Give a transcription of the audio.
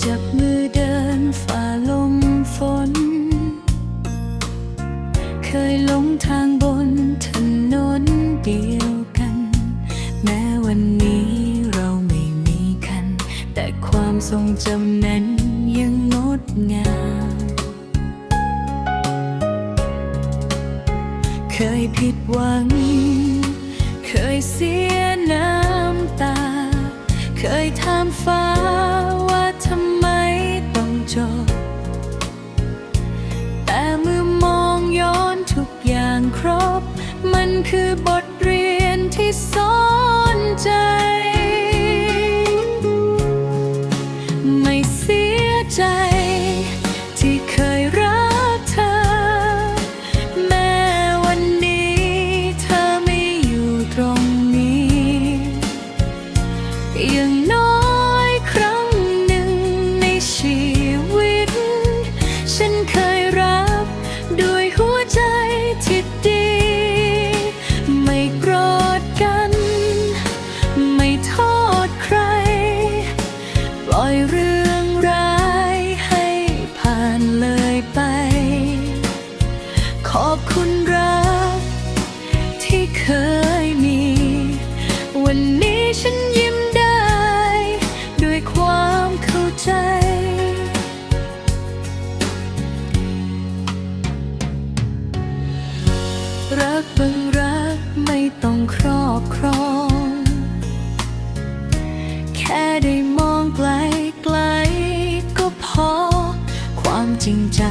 จับมือเดินฝ่าลมฝน เคยหลงทางบนถนนเดียวกัน แม้วันนี้เราไม่มีกัน แต่ความทรงจำนั้นยังงดงาม เคยผิดหวัง เคยเสีย คือบท อบคุณรัก ที่เคยมี วันนี้ฉันยิ้มได้ ด้วยความเข้าใจ รักบางรักไม่ต้องครอบครอง แค่ได้มองไกลไกลก็พอ ความจริงใจ